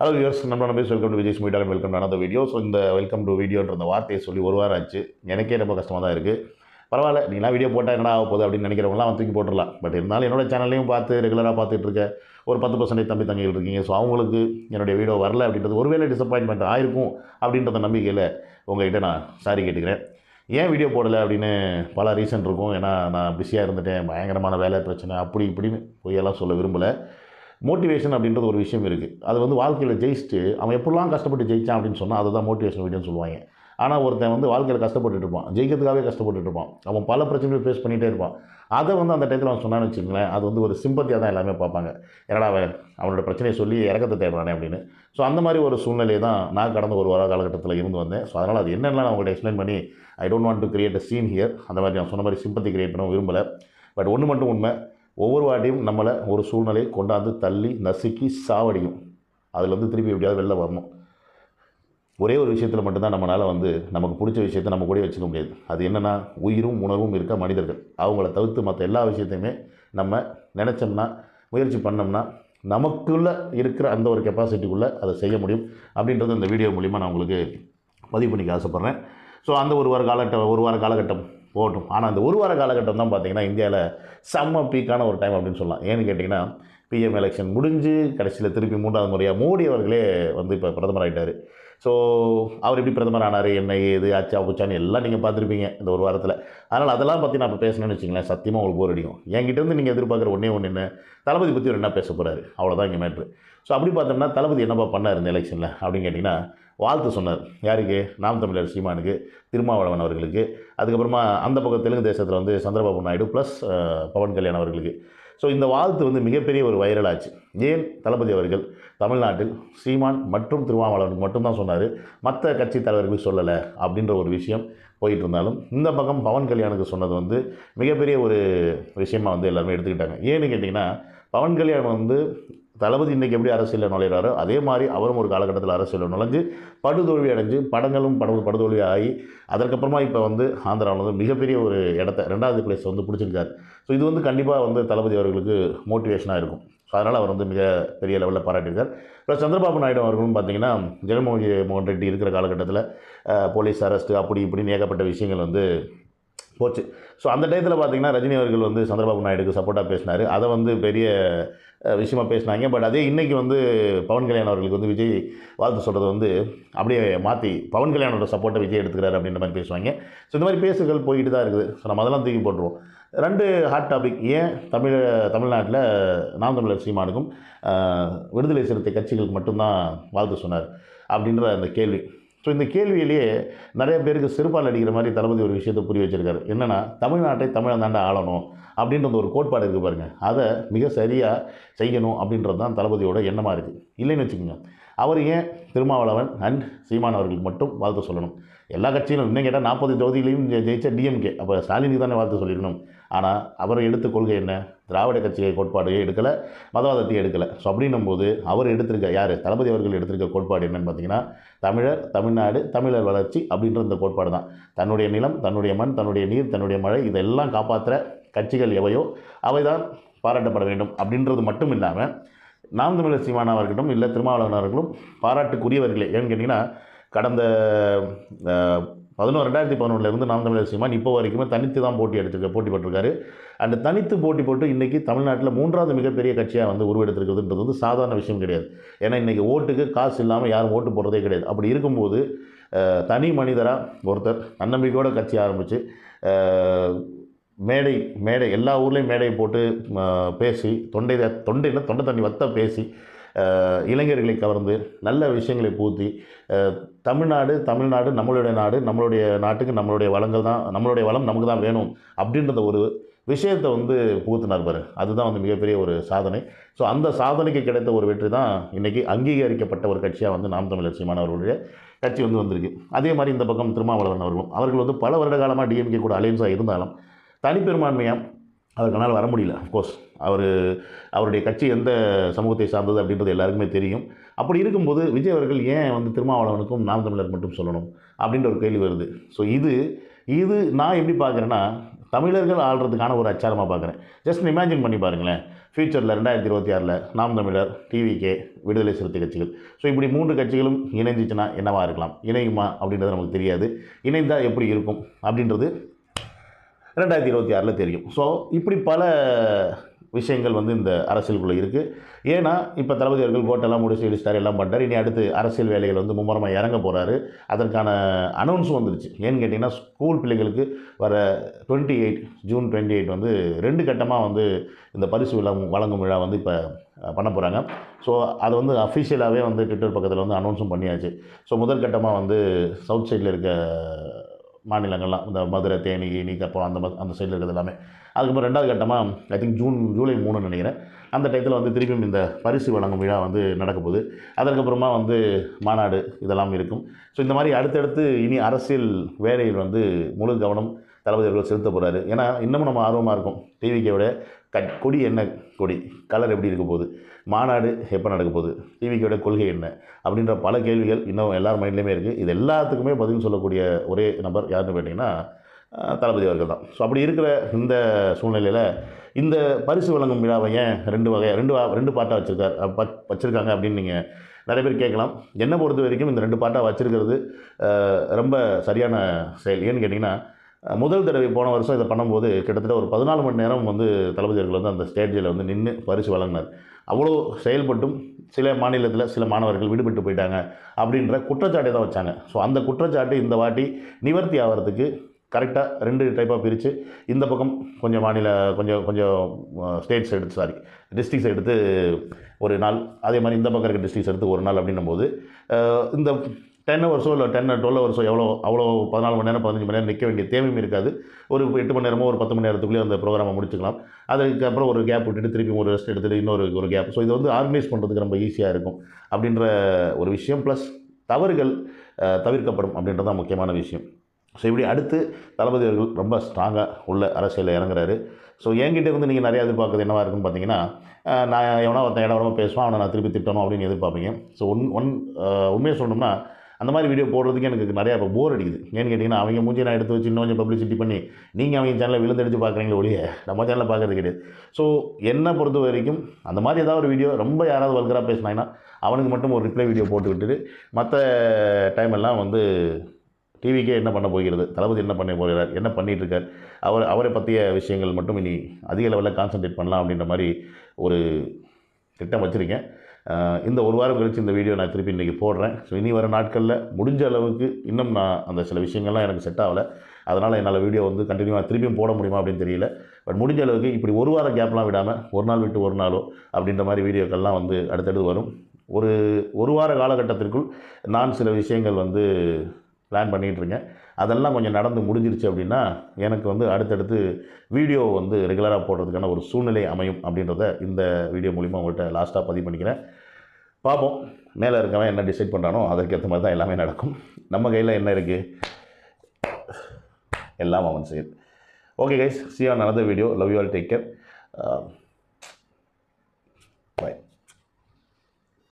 Hello viewers நம்ம base welcome to Vijay media welcome to அந்த video so இந்த welcome to வீடியோன்ற அந்த வார்த்தையை சொல்லி ஒரு வாரம் ஆச்சு. எனக்கே ரொம்ப கஷ்டமாக தான் இருக்குது பரவாயில்ல நீங்களாம் வீடியோ போட்டால் என்ன ஆக போகுது அப்படின்னு நினைக்கிறவங்களாம் வந்து தூக்கி போட்டுடலாம். பட் இருந்தாலும் என்னோட சேனல்லையும் பார்த்து ரெகுலராக பார்த்துட்டு இருக்க. ஒரு பத்து பர்சன்டேஜ் தம்பி தங்கிகள் இருக்கீங்க. ஸோ அவங்களுக்கு என்னுடைய வீடியோ வரல அப்படின்றது ஒருவேளை டிசப்பாயின்மெண்ட் ஆயிருக்கும் அப்படின்றத நம்பிக்கையில் உங்கள்கிட்ட நான் சாரி கேட்டுக்கிறேன். ஏன் வீடியோ போடலை அப்படின்னு பல ரீசன் இருக்கும். ஏன்னா நான் பிஸியாக இருந்துட்டேன். பயங்கரமான வேலை பிரச்சனை அப்படி இப்படின்னு பொய்யெல்லாம் சொல்ல விரும்பலை. மோட்டிவேஷன் அப்படின்றது ஒரு விஷயம் இருக்குது அது வந்து வாழ்க்கையில் ஜெயிச்சுட்டு அவன் எப்படிலாம் கஷ்டப்பட்டு ஜெயிச்சான் அப்படின்னு சொன்னால் அதுதான் மோட்டிவேஷன் வீடியோன்னு சொல்லுவாங்க. ஆனால் ஒருத்தன் வந்து வாழ்க்கையில் கஷ்டப்பட்டுட்டு இருப்பான். ஜெயிக்கிறதுக்காகவே கஷ்டப்பட்டுட்டு இருப்பான். அவன் பல பிரச்சனைகள் ஃபேஸ் பண்ணிகிட்டே இருப்பான். அதை வந்து அந்த டயத்தில் அவன் சொன்னான்னு வச்சுக்கோங்களேன் அது வந்து ஒரு சிம்பத்தியாக தான் எல்லாமே பார்ப்பாங்க. என்னடா அவன் அவனோட பிரச்சனையை சொல்லி இறக்கத்தை தேடுறானே அப்படின்னு. ஸோ அந்த மாதிரி ஒரு சூழ்நிலையை தான் நான் கடந்த ஒரு வார காலகட்டத்தில் இருந்து வந்தேன். ஸோ அதனால் அது என்னென்னலாம் நான் உங்கள்கிட்ட எக்ஸ்பிளைன் பண்ணி I don't want to create a scene here அந்த மாதிரி நான் சொன்ன மாதிரி சிம்பத்தி கிரியேட் பண்ண விரும்பலை. பட் ஒன்று மட்டும் உண்மை ஒவ்வொரு வாட்டியும் நம்மளை ஒரு சூழ்நிலையை கொண்டாந்து தள்ளி நசுக்கி சாவடிக்கும். அதுலேருந்து திருப்பி எப்படியாவது வெளில வரணும். ஒரே ஒரு விஷயத்தில் மட்டும்தான் நம்மளால் வந்து நமக்கு பிடிச்ச விஷயத்தை நம்ம கூட வச்சுக்க முடியாது. அது என்னென்னா உயிரும் உணர்வும் இருக்க மனிதர்கள். அவங்கள தவிர்த்து மற்ற எல்லா விஷயத்தையுமே நம்ம நினச்சோம்னா முயற்சி பண்ணோம்னா நமக்குள்ளே இருக்கிற அந்த ஒரு கெப்பாசிட்டிக்குள்ளே அதை செய்ய முடியும். அப்படின்றது இந்த வீடியோ மூலிமா நான் உங்களுக்கு பதிவு பண்ணிக்க ஆசைப்பட்றேன். ஸோ அந்த ஒரு வார காலகட்டம் ஒரு வார காலகட்டம் போகட்டும் ஆனால் அந்த ஒரு வார காலகட்டம் தான் பார்த்தீங்கன்னா இந்தியாவில் செம்ம பீக்கான ஒரு டைம் அப்படின்னு சொல்லலாம். ஏன்னு கேட்டிங்கன்னா பிஎம் எலெக்ஷன் முடிஞ்சு கடைசியில் திருப்பி மூன்றாவது முறையாக மோடி அவர்களே வந்து இப்போ பிரதமர் ஆகிட்டார் ஸோ அவர் எப்படி பிரதமர் ஆனார் என்ன ஏது ஆச்சா புச்சான்னு எல்லாம் நீங்கள் பார்த்துருப்பீங்க இந்த ஒரு வாரத்தில். அதனால் அதெல்லாம் பற்றி நான் இப்போ பேசணும்னு வச்சிங்களேன் சத்தியமாக உங்களுக்கு போர் அடிக்கும். என்கிட்டருந்து நீங்கள் எதிர்பார்க்குற ஒன்றே ஒன்று என்ன? தளபதி பற்றி ஒரு என்ன பேச போகிறாரு அவ்வளோதான் இங்கே மேட்ரு ஸோ அப்படி பார்த்தோம்னா தளபதி என்னப்பா பண்ணார் இந்த எலெக்ஷனில் அப்படின்னு கேட்டிங்கன்னா வாழ்த்து சொன்னார். யாருக்கு? நாம் தமிழர் சீமானுக்கு திருமாவளவன் அவர்களுக்கு. அதுக்கப்புறமா அந்த பக்கம் தெலுங்கு தேசத்தில் வந்து சந்திரபாபு நாயுடு ப்ளஸ் பவன் கல்யாண் அவர்களுக்கு. ஸோ இந்த வாழ்த்து வந்து மிகப்பெரிய ஒரு வைரல் ஆச்சு. ஏன்? தளபதி அவர்கள் தமிழ்நாட்டில் சீமான் மற்றும் திருமாவளவனுக்கு மட்டும்தான் சொன்னார். மற்ற கட்சி தலைவர்களுக்கு சொல்லலை அப்படின்ற ஒரு விஷயம் போயிட்டு இருந்தாலும் இந்த பக்கம் பவன் கல்யாணுக்கு சொன்னது வந்து மிகப்பெரிய ஒரு விஷயமாக வந்து எல்லாருமே எடுத்துக்கிட்டாங்க. ஏன்னு கேட்டிங்கன்னா பவன் கல்யாண் வந்து தளபதி இன்றைக்கி எப்படி அரசியலில் நுழையிறாரோ அதே மாதிரி அவரும் ஒரு காலகட்டத்தில் அரசியலில் நுழைஞ்சு படுதோல்வி அடைஞ்சு படங்களும் பட படுதோல்வி ஆகி அதற்கப்புறமா இப்போ வந்து ஆந்திராவில் வந்து மிகப்பெரிய ஒரு இடத்த ரெண்டாவது பிளேஸ் வந்து பிடிச்சிருக்காரு. ஸோ இது வந்து கண்டிப்பாக வந்து தளபதி அவர்களுக்கு மோட்டிவேஷனாக இருக்கும். ஸோ அதனால் அவர் வந்து மிக பெரிய லெவலில் பாராட்டியிருக்கார். ப்ளஸ் சந்திரபாபு நாயுடு அவர்களும் பார்த்தீங்கன்னா ஜெகன்மோகன் மோகன் ரெட்டி இருக்கிற காலகட்டத்தில் போலீஸ் அரெஸ்ட்டு அப்படி இப்படின்னு ஏகப்பட்ட விஷயங்கள் வந்து போச்சு. ஸோ அந்த டயத்தில் பார்த்தீங்கன்னா ரஜினி அவர்கள் வந்து சந்திரபாபு நாயுடுக்கு சப்போர்ட்டாக பேசினார். அதை வந்து பெரிய விஷயமா பேசினாங்க. பட் அதே இன்றைக்கி வந்து பவன் கல்யாண் அவர்களுக்கு வந்து விஜய் வாழ்த்து சொல்கிறது வந்து அப்படியே மாற்றி பவன் கல்யாணோட சப்போர்ட்டை விஜய் எடுத்துக்கிறாரு அப்படின்ற மாதிரி பேசுவாங்க. ஸோ இந்த மாதிரி பேசுகள் போய்கிட்டு தான் இருக்குது. ஸோ நம்ம அதெல்லாம் தூக்கி போட்டுருவோம். ரெண்டு ஹாட் டாபிக் ஏன் தமிழ தமிழ்நாட்டில் நாம் தமிழர் சீமானுக்கும் விடுதலை சிறுத்தை கட்சிகளுக்கு மட்டும்தான் வாழ்த்து சொன்னார் அப்படின்ற அந்த கேள்வி. ஸோ இந்த கேள்வியிலேயே நிறைய பேருக்கு சிறுபால் அடிக்கிற மாதிரி தளபதி ஒரு விஷயத்தை புரிய வச்சிருக்காரு. என்னென்னா தமிழ்நாட்டை தமிழன் தாண்டா ஆளணும் அப்படின்றது ஒரு கோட்பாடு இருக்குது பாருங்கள் அதை மிக சரியாக செய்யணும் அப்படின்றது தான் தளபதியோட எண்ணமாக இருக்குது இல்லைன்னு வச்சுக்கோங்க அவர் ஏன் திருமாவளவன் அண்ட் சீமான் அவர்களுக்கு மட்டும் வாழ்த்து சொல்லணும்? எல்லா கட்சியிலும் இன்னும் கேட்டால் நாற்பது தொகுதியிலையும் ஜெயிச்ச டிஎம்கே அப்போ ஸ்டாலினுக்கு தானே வாழ்த்து சொல்லிடணும்? ஆனால் அவர் எடுத்த கொள்கை என்ன? திராவிட கட்சியை கோட்பாடையே எடுக்கலை மதவாதத்தையும் எடுக்கலை. ஸோ அப்படின்னும் போது அவர் எடுத்திருக்க யார்? தளபதி அவர்கள் எடுத்திருக்க கோட்பாடு என்னென்னு பார்த்தீங்கன்னா தமிழர் தமிழ்நாடு தமிழர் வளர்ச்சி அப்படின்ற இந்த கோட்பாடு தான். தன்னுடைய நிலம் தன்னுடைய மண் தன்னுடைய நீர் தன்னுடைய மழை இதெல்லாம் காப்பாற்றுற கட்சிகள் எவையோ அவை தான் பாராட்டப்பட வேண்டும் அப்படின்றது மட்டும் இல்லாமல் நாம் தமிழர் சீமானா இருக்கட்டும் இல்லை திருமாவளவன் அவர்களும் பாராட்டுக்குரியவர்களே. ஏன்னு கேட்டிங்கன்னா கடந்த பதினோரு ரெண்டாயிரத்தி பதினொன்றுலேருந்து நாம் தமிழர் சீமான் இப்போ வரைக்குமே தனித்து தான் போட்டி எடுத்துருக்க போட்டி போட்டிருக்காரு அந்த தனித்து போட்டி போட்டு இன்றைக்கி தமிழ்நாட்டில் மூன்றாவது மிகப்பெரிய கட்சியாக வந்து உருவெடுத்திருக்கிறதுன்றது வந்து சாதாரண விஷயம் கிடையாது. ஏன்னா இன்றைக்கி ஓட்டுக்கு காசு இல்லாமல் யாரும் ஓட்டு போடுறதே கிடையாது. அப்படி இருக்கும்போது தனி மனிதராக ஒருத்தர் தன்னம்பிக்கையோட கட்சி ஆரம்பித்து மேடை மேடை எல்லா ஊர்லேயும் மேடையை போட்டு பேசி தொண்டை தொண்டையில் தொண்டை தண்ணி வத்த பேசி இளைஞர்களை கவர்ந்து நல்ல விஷயங்களை பூத்தி தமிழ்நாடு தமிழ்நாடு நம்மளுடைய நாடு நம்மளுடைய நாட்டுக்கு நம்மளுடைய வளங்கள் தான் நம்மளுடைய வளம் நமக்கு தான் வேணும் அப்படின்றத ஒரு விஷயத்தை வந்து புகுத்தினார் பாரு. அதுதான் வந்து மிகப்பெரிய ஒரு சாதனை. ஸோ அந்த சாதனைக்கு கிடைத்த ஒரு வெற்றி தான் இன்றைக்கி அங்கீகரிக்கப்பட்ட ஒரு கட்சியாக வந்து நாம் தமிழர் சீமானவர்களுடைய கட்சி வந்து வந்திருக்கு. அதே மாதிரி இந்த பக்கம் திருமாவளவன் அவர்களும் அவர்கள் வந்து பல வருட காலமாக டிஎம்கே கூட அலையன்ஸாக இருந்தாலும் தனிப்பெரும்பான்மையாக அதற்கனால் வர முடியல அஃப்கோர்ஸ் அவர் அவருடைய கட்சி எந்த சமூகத்தை சார்ந்தது அப்படின்றது எல்லாருக்குமே தெரியும். அப்படி இருக்கும்போது விஜய் அவர்கள் ஏன் வந்து திருமாவளவனுக்கும் நாம் தமிழர் மட்டும் சொல்லணும் அப்படின்ற ஒரு கேள்வி வருது. ஸோ இது இது நான் எப்படி பார்க்குறேன்னா தமிழர்கள் ஆள்றதுக்கான ஒரு அச்சாரமாக பார்க்குறேன். ஜஸ்ட் இமேஜின் பண்ணி பாருங்களேன். ஃப்யூச்சரில் ரெண்டாயிரத்தி இருபத்தி ஆறில் நாம் தமிழர் டிவிகே விடுதலை சிறுத்தை கட்சிகள். ஸோ இப்படி மூன்று கட்சிகளும் இணைஞ்சிச்சுன்னா என்னவாக இருக்கலாம்? இணையுமா அப்படின்றது நமக்கு தெரியாது. இணைந்தால் எப்படி இருக்கும்? அப்படின்றது ரெண்டாயிரத்தி இருபத்தி ஆறில் தெரியும். ஸோ இப்படி பல விஷயங்கள் வந்து இந்த அரசியலுக்குள்ளே இருக்குது ஏன்னா இப்போ தளபதி அவர்கள் கோட்டெல்லாம் முடிச்சு இடிச்சிட்டார் எல்லாம் பண்ணிட்டார். இனி அடுத்து அரசியல் வேலைகள் வந்து மும்முரமாக இறங்க போகிறாரு அதற்கான அனௌன்ஸும் வந்துருச்சு. ஏன்னு கேட்டிங்கன்னா ஸ்கூல் பிள்ளைங்களுக்கு வர twenty eight June twenty eight வந்து ரெண்டு கட்டமாக வந்து இந்த பரிசு விழா வழங்கும் விழா வந்து இப்போ பண்ண போகிறாங்க ஸோ அது வந்து அஃபிஷியலாகவே வந்து ட்விட்டர் பக்கத்தில் வந்து அனௌன்ஸும் பண்ணியாச்சு. ஸோ முதல் கட்டமாக வந்து சவுத் சைடில் இருக்க மாநிலங்கள்லாம் இந்த மதுரை தேனி இனி அப்புறம் அந்த ம- அந்த சைடில் இருக்கிறது எல்லாமே. அதுக்கப்புறம் ரெண்டாவது கட்டமாக ஐ திங்க் ஜூன் ஜூலை மூணுன்னு நினைக்கிறேன். அந்த டயத்தில் வந்து திருப்பியும் இந்த பரிசு வழங்கும் விழா வந்து நடக்க போகுது. அதற்கப்புறமா வந்து மாநாடு இதெல்லாம் இருக்கும். ஸோ இந்த மாதிரி அடுத்தடுத்து இனி அரசியல் வேலையில் வந்து முழு கவனம் தளபதி அவர்கள் செலுத்த போகிறாரு ஏன்னா இன்னமும் நம்ம ஆர்வமாக இருக்கும். டிவிக்கோட கட் கொடி என்ன? கொடி. கலர் எப்படி இருக்க போகுது? மாநாடு எப்போ நடக்க போகுது? டிவிக்கோட கொள்கை என்ன? அப்படின்ற பல கேள்விகள் இன்னும் எல்லார் மைண்ட்லேயுமே இருக்குது இது எல்லாத்துக்குமே பதில் சொல்லக்கூடிய ஒரே நபர் யாருன்னு கேட்டிங்கன்னா தளபதி அவர்கள் தான். ஸோ அப்படி இருக்கிற இந்த சூழ்நிலையில் இந்த பரிசு வழங்கும் விழாவை ஏன் ரெண்டு வகையாக ரெண்டு வா- ரெண்டு பாட்டாக வச்சுருக்கார்? வச்சுருக்காங்க அப்படின்னு நீங்கள் நிறைய பேர் கேட்கலாம். என்னை பொறுத்த வரைக்கும் இந்த ரெண்டு பாட்டாக வச்சுருக்கிறது ரொம்ப சரியான செயல். ஏன்னு கேட்டிங்கன்னா முதல் தடவை போன வருஷம் இதை பண்ணும்போது கிட்டத்தட்ட ஒரு பதினாலு மணி நேரம் வந்து தளபதி அவர்கள் வந்து அந்த ஸ்டேஜில் வந்து நின்று பரிசு வழங்கினார். அவ்வளோ செயல்பட்டும். சில மாநிலத்தில் சில மாணவர்கள் விடுபட்டு போயிட்டாங்க அப்படின்ற குற்றச்சாட்டை தான் வச்சாங்க. ஸோ அந்த குற்றச்சாட்டு இந்த வாட்டி நிவர்த்தி ஆகிறதுக்கு கரெக்டாக ரெண்டு டைப்பாக பிரித்து இந்த பக்கம் கொஞ்சம் மாநில கொஞ்சம் கொஞ்சம் ஸ்டேட்ஸ் எடுத்து சாரி டிஸ்ட்ரிக்ஸ் எடுத்து ஒரு நாள். அதே மாதிரி இந்த பக்கம் இருக்க டிஸ்ட்ரிக்ஸ் எடுத்து ஒரு நாள் அப்படின்னும் போது இந்த டென் ஹவர்ஸோ இல்லை டென் டுவெல் ஹவர்ஸோ எவ்வளோ அவ்வளோ பதினாலு மணி நேரம் பதினஞ்சு மணி நேரம் நிற்க வேண்டிய தேவையும் இருக்காது. ஒரு எட்டு மணி நேரமோ ஒரு பத்து மணி நேரத்துக்குள்ளேயே அந்த ப்ரோக்ராமை முடிச்சுக்கலாம். அதுக்கப்புறம் ஒரு கேப் விட்டுட்டு திருப்பி ஒரு ரெஸ்ட் எடுத்துட்டு இன்னொரு ஒரு கேப் ஸோ இது வந்து ஆர்கனைஸ் பண்ணுறதுக்கு ரொம்ப ஈஸியாக இருக்கும். அப்படின்ற ஒரு விஷயம். ப்ளஸ் தவறுகள் தவிர்க்கப்படும் அப்படின்றது தான் முக்கியமான விஷயம். ஸோ இப்படி அடுத்து தளபதி அவர்கள் ரொம்ப ஸ்ட்ராங்காக உள்ள அரசியலில் இறங்குறாரு. ஸோ என்கிட்ட இருந்து நீங்கள் நிறையா எதிர்பார்க்குறது என்னவாக இருக்குன்னு பார்த்தீங்கன்னா நான் எவனா ஒருத்தன் இடமா பேசுவான் அவனை நான் திருப்பி திட்டணும் அப்படின்னு எதிர்பார்ப்பீங்க. ஸோ ஒன் ஒன் உண்மையை சொல்லணும்னா அந்த மாதிரி வீடியோ போடுறதுக்கு எனக்கு நிறையா இப்போ போர் அடிக்குது. ஏன்னு கேட்டிங்கன்னா அவங்க மூஞ்சி நான் எடுத்து வச்சு இன்னும் கொஞ்சம் பப்ளிசிட்டி பண்ணி நீங்கள் அவங்க சேனலில் விழுந்தடிச்சு பார்க்குறீங்களே ஒழிய நம்ம சேனலில் பார்க்குறது கிடையாது. ஸோ என்னை பொறுத்த வரைக்கும் அந்த மாதிரி ஏதாவது ஒரு வீடியோ ரொம்ப யாராவது வல்கராக பேசினாங்கன்னா அவனுக்கு மட்டும் ஒரு ரிப்ளை வீடியோ போட்டு விட்டுட்டு மற்ற டைம் எல்லாம் வந்து டிவிக்கே என்ன பண்ண போகிறது? தளபதி என்ன பண்ண போகிறார்? என்ன பண்ணிகிட்ருக்கார் அவர் அவரை பற்றிய விஷயங்கள் மட்டும் இனி அதிக லெவலில் கான்சன்ட்ரேட் பண்ணலாம் அப்படின்ற மாதிரி ஒரு திட்டம் வச்சுருக்கேன். இந்த ஒரு வாரம் கழித்து இந்த வீடியோ நான் திருப்பி இன்றைக்கி போடுறேன். ஸோ இனி வர நாட்களில் முடிஞ்ச அளவுக்கு இன்னும் நான் அந்த சில விஷயங்கள்லாம் எனக்கு செட் ஆகலை. அதனால் என்னால் வீடியோ வந்து கண்டினியூவாக திருப்பியும் போட முடியுமா அப்படின்னு தெரியல. பட் முடிஞ்ச அளவுக்கு இப்படி ஒரு வார கேப்லாம் விடாமல் ஒரு நாள் விட்டு ஒரு நாளோ அப்படின்ற மாதிரி வீடியோக்கள்லாம் வந்து அடுத்தடுத்து வரும். ஒரு ஒரு வார காலகட்டத்திற்குள் நான் சில விஷயங்கள் வந்து பிளான் பண்ணிகிட்ருக்கேன் அதெல்லாம் கொஞ்சம் நடந்து முடிஞ்சிருச்சு அப்படின்னா எனக்கு வந்து அடுத்தடுத்து வீடியோ வந்து ரெகுலராக போடுறதுக்கான ஒரு சூழ்நிலை அமையும் அப்படின்றத இந்த வீடியோ மூலிமா உங்கள்கிட்ட லாஸ்ட்டாக பதிவு பண்ணிக்கிறேன். பார்ப்போம். மேலே இருக்கவன் என்ன டிசைட் பண்ணுறானோ அதற்கேற்ற மாதிரி தான் எல்லாமே நடக்கும். நம்ம கையில் என்ன இருக்குது எல்லாம் அவன் செயல். Okay guys see on video love you all take care